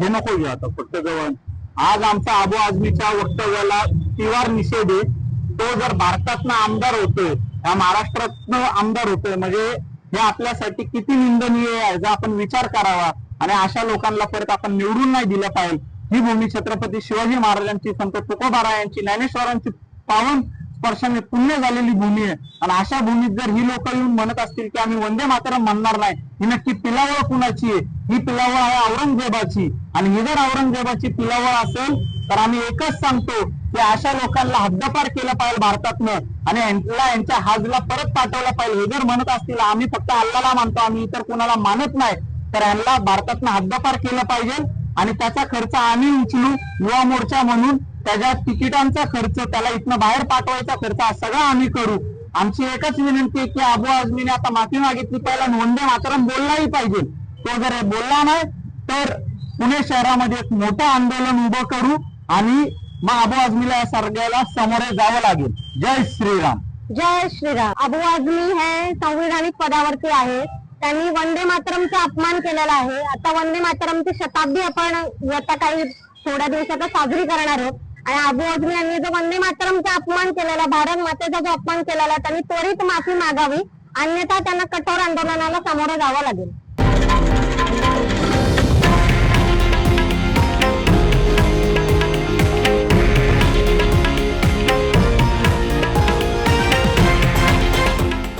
हे नको घेऊ आता फक्त जवळ. आज आमचा आबू आझमीच्या वक्तव्याला तिवार निषेध. आहे तो जर भारतातनं आमदार होतोय या महाराष्ट्रातनं आमदार होतोय म्हणजे हे आपल्यासाठी किती निंदनीय आहे याचा आपण विचार करावा. आणि अशा लोकांना परत आपण निवडून नाही दिलं पाहिजे. ही भूमी छत्रपती शिवाजी महाराजांची संत तुकोबारायांची ज्ञानेश्वरांची पावन स्पर्शाने पुण्य झालेली भूमी आहे. आणि अशा भूमीत जर ही लोक येऊन म्हणत असतील की आम्ही वंदे मातरम म्हणणार नाही ही नक्की पिलावळ कुणाची आहे? ही पिलावळ आहे औरंगजेबाची. आणि ही जर औरंगजेबाची पिलावळ असेल तर आम्ही एकच सांगतो की अशा लोकांना हद्दपार केलं पाहिजे भारतातनं. आणि यांना यांच्या हाजला परत पाठवलं पाहिजे. हे जर म्हणत असतील आम्ही फक्त अल्लाला मानतो आम्ही इतर कोणाला मानत नाही तर यांना भारतातनं हद्दपार केलं पाहिजे. आणि त्याचा खर्च आम्ही उचलू युवा मोर्चा म्हणून. त्याच्या तिकिटांचा खर्च त्याला इथनं बाहेर पाठवायचा खर्च हा सगळा आम्ही करू. आमची एकच विनंती आहे की अबू आझमीने आता माफी मागितली पहिला वंदे मातरम बोललाही पाहिजे. तो जर बोलला नाही तर पुणे शहरामध्ये एक मोठं आंदोलन उभं करू आणि मग अबू आझमीला या सगळ्याला सामोरे जावं लागेल. जय श्रीराम. जय श्रीराम. अबू आझमी हे संविधानिक पदावरती आहे. त्यांनी वंदे मातरमचा अपमान केलेला आहे. आता वंदे मातरमची शताब्दी आपण आता काही थोड्या दिवसात साजरी करणार आहोत. आणि अबू आझमी यांनी जो वंदे मातरमचा अपमान केलेला भारत मातेचा जो अपमान केलेला त्यांनी त्वरित माफी मागावी. अन्यथा त्यांना कठोर आंदोलनाला सामोरं जावं लागेल.